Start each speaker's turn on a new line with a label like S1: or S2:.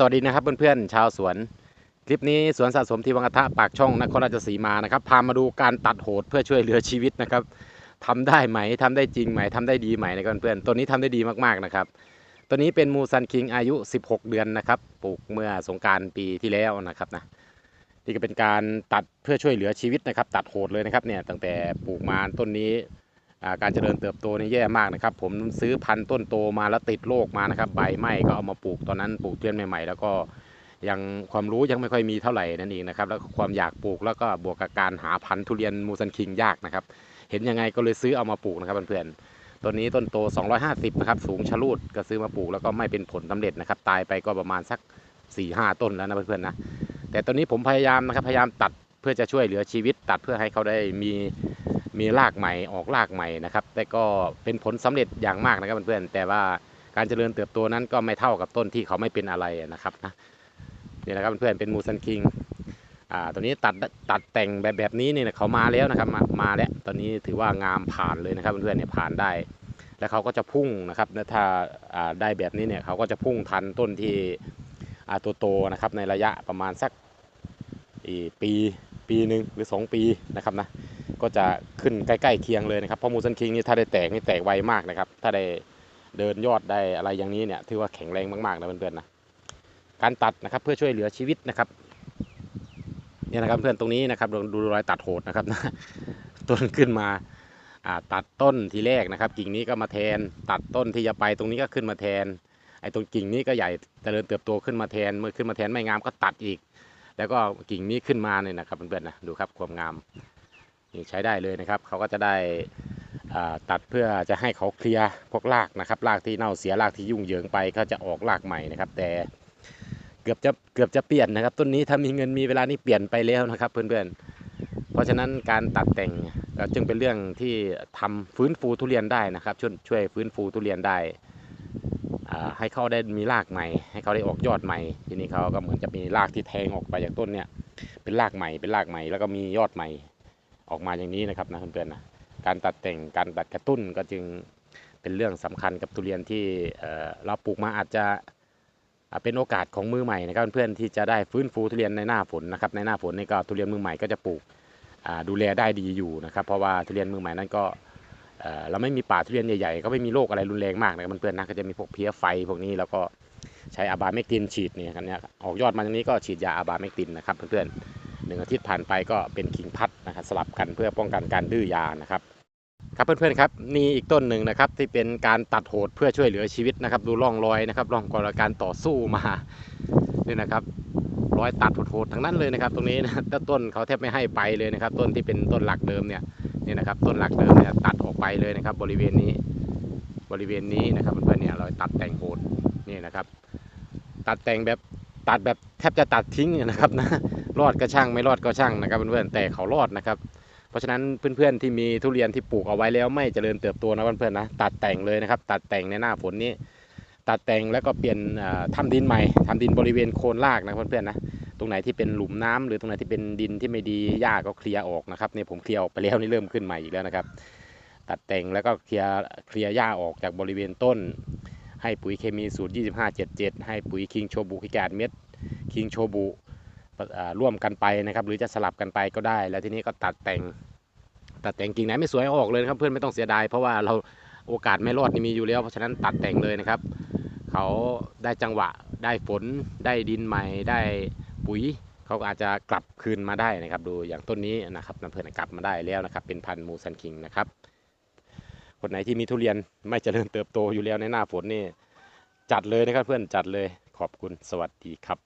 S1: สวัสดีนะครับเพื่อนๆชาวสวน คลิปนี้สวนสะสมที่วังกะทะปากช่องนครราชสีมานะครับพามาดูการตัดโหดเพื่อช่วยเหลือชีวิตนะครับทำได้ไหมทำได้จริงไหมทำได้ดีไหมนะครับเพื่อนๆตัวนี้ทำได้ดีมากๆนะครับตัวนี้เป็นมูซันคิงอายุ 16 เดือนนะครับปลูกเมื่อสงการปีที่แล้วนะครับนะนี่ก็เป็นการตัดเพื่อช่วยเหลือชีวิตนะครับ ตัดโหดเลยนะครับเนี่ยตั้งแต่ปลูกมาต้นนี้ การเจริญเติบโตนี่แย่มากนะครับ ผมซื้อพันธุ์ต้นโตมาแล้วติดโรคมานะครับใบไหม้ก็เอามาปลูกตอนนั้นปลูกเทียนใหม่ๆ แล้วก็ยังความรู้ยังไม่ค่อยมีเท่าไหร่นั่นเองนะครับแล้วความอยากปลูกแล้วก็บวกกับการหาพันธุ์ทุเรียนมูซันคิงยากนะครับ เห็นยังไงก็เลยซื้อเอามาปลูกนะครับเพื่อนๆต้นนี้ต้นโต 250นะครับสูงชะลูดก็ซื้อมาปลูกแล้วก็ไม่เป็นผลสำเร็จนะครับ ตายไปก็ประมาณสัก4-5ต้นแล้วนะเพื่อนๆนะแต่ตอนนี้ผมพยายามนะครับพยายามตัดเพื่อจะช่วยเหลือชีวิตตัดเพื่อให้เขาได้มี มีรากใหม่ออกรากใหม่นะครับ แต่ก็เป็นผลสำเร็จอย่างมากนะครับเพื่อนๆแต่ว่าการเจริญเติบโตนั้นก็ไม่เท่ากับต้นที่เขาไม่เป็นอะไรนะครับนะนี่นะครับเพื่อนๆเป็นมูซันคิงอ่าตัวนี้ตัดตัดแต่งแบบแบบนี้นี่นะเขามาแล้วนะครับมามาแล้วตอนนี้ถือว่างามผ่านเลยนะครับเพื่อนๆเนี่ยผ่านได้ แล้วเขาก็จะพุ่งนะครับถ้าอ่าได้แบบนี้เนี่ยเขาก็จะพุ่งทันต้นที่อ่าตัวโตนะครับในระยะประมาณสักปีปีหนึ่งหรือสองปีนะครับนะ ก็จะขึ้นใกล้ๆเคียงเลยนะครับเพราะมูซันคิงนี่ถ้าได้แตกนี่แตกไวมากนะครับ ถ้าได้เดินยอดได้อะไรอย่างนี้เนี่ยถือว่าแข็งแรงมากๆนะเพื่อนๆนะการตัดนะครับเพื่อช่วยเหลือชีวิตนะครับเนี่ยนะครับเพื่อนตรงนี้นะครับดูดูรอยตัดโหดนะครับนะต้นขึ้นมาอ่าตัดต้นทีแรกนะครับ กิ่งนี้ก็มาแทนตัดต้นที่จะไปตรงนี้ก็ขึ้นมาแทนไอ้ตรงกิ่งนี้ก็ใหญ่เจริญเติบโตขึ้นมาแทนเมื่อขึ้นมาแทนไม่งามก็ตัดอีก แล้วก็กิ่งนี้ขึ้นมาเนี่ยนะครับเพื่อนๆนะดูครับความงาม นี่ใช้ได้เลยนะครับเขาก็จะได้ตัดเพื่อจะให้เขาเคลียร์พวกรากนะครับรากที่เน่าเสียรากที่ยุ่งเหยิงไปก็จะออกรากใหม่นะครับ แต่เกือบจะเกือบจะเปลี่ยนนะครับต้นนี้ถ้ามีเงินมีเวลานี่เปลี่ยนไปแล้วนะครับเพื่อนๆเพราะฉะนั้นการตัดแต่งจึงเป็นเรื่องที่ทำฟื้นฟูทุเรียนได้นะครับ ช่วยช่วยฟื้นฟูทุเรียนได้ให้เขาได้มีรากใหม่ ให้เขาได้ออกยอดใหม่ ทีนี้เขาก็เหมือนจะมีรากที่แทงออกไปจากต้นเนี่ยเป็นรากใหม่เป็นรากใหม่แล้วก็มียอดใหม่ ออกมาอย่างนี้นะครับนะเพื่อนๆนะการตัดแต่งการตัดกระตุ้นก็จึงเป็นเรื่องสำคัญกับทุเรียนที่เเราปลูกมาอาจจะเป็นโอกาสของมือใหม่นะครับเพื่อนๆที่จะได้ฟื้นฟูทุเรียนในหน้าฝนนะครับในหน้าฝนนี่ก็ทุเรียนมือใหม่ก็จะปลูกดูแลได้ดีอยู่นะครับ เพราะว่าทุเรียนมือใหม่นั้นก็เเราไม่มีป่าทุเรียนใหญ่ๆ ก็ไม่มีโรคอะไรรุนแรงมากนะครับเพื่อนๆนะก็จะมีพวกเพี้ยไฟพวกนี้แล้วก็ใช้อาบาเมกตินฉีดเนี่ยครับเนี่ยออกยอดมาตรงนี้ก็ฉีดยาอาบาเมกตินนะครับเพื่อนๆ หนึ่งอาทิตย์ผ่านไปก็เป็นกิ่งพัดนะครับสลับกันเพื่อป้องกันการดื้อยานะครับครับเพื่อนๆครับนี่อีกต้นหนึ่งนะครับที่เป็นการตัดโหดเพื่อช่วยเหลือชีวิตนะครับ ดูร่องรอยนะครับร่องรอยการต่อสู้มานี่นะครับรอยตัดโหดๆทั้งนั้นเลยนะครับ ตรงนี้นะตต้นเขาแทบไม่ให้ไปเลยนะครับ ต้นที่เป็นต้นหลักเดิมเนี่ยนี่นะครับ ต้นหลักเดิมเนี่ยตัดออกไปเลยนะครับ บริเวณนี้บริเวณนี้นะครับเพื่อนๆเนี่ยรอยตัดแต่งโหดนี่นะครับ ตัดแต่งแบบตัดแบบแทบจะตัดทิ้งนะครับนะ รอดก็ช่างไม่รอดก็ช่างนะครับเพื่อนๆแต่เขารอดนะครับ เพราะฉะนั้นเพื่อนๆที่มีทุเรียนที่ปลูกเอาไว้แล้วไม่เจริญเติบโตนะเพื่อนๆนะตัดแต่งเลยนะครับ ตัดแต่งในหน้าฝนนี้ ตัดแต่งแล้วก็เปลี่ยนอ่าดินใหม่ทำดินบริเวณโคนรากนะเพื่อนๆนะตรงไหนที่เป็นหลุมน้ำหรือตรงไหนที่เป็นดินที่ไม่ดีหญ้าก็เคลียร์ออกนะครับเนี่ยผมเคลียร์ออกไปแล้วนี่เริ่มขึ้นใหม่อีกแล้วนะครับ ตัดแต่งแล้วก็เคลียร์เคลียร์หญ้าออกจากบริเวณต้น ให้ปุ๋ยเคมีสูตร 2577 ให้ปุ๋ยคิงโชบุกิกาดเม็ดคิงโชบุ ร่วมกันไปนะครับ หรือจะสลับกันไปก็ได้ แล้วทีนี้ก็ตัดแต่งตัดแต่งกิ่งไหนไม่สวยอออกเลยครับเพื่อนไม่ต้องเสียดายเพราะว่าเราโอกาสไม่รอดนี่มีอยู่แล้วเพราะฉะนั้นตัดแต่งเลยนะครับ เขาได้จังหวะได้ฝนได้ดินใหม่ได้ปุ๋ยเขาอาจจะกลับคืนมาได้นะครับ ดูอย่างต้นนี้นะครับน้ำเพื่อนกลับมาได้แล้วนะครับ เป็นพันธุ์มูซันคิงนะครับคนไหนที่มีทุเรียนไม่เจริญเติบโตอยู่แล้วในหน้าฝนนี่จัดเลยนะครับเพื่อนจัดเลยขอบคุณสวัสดีครับ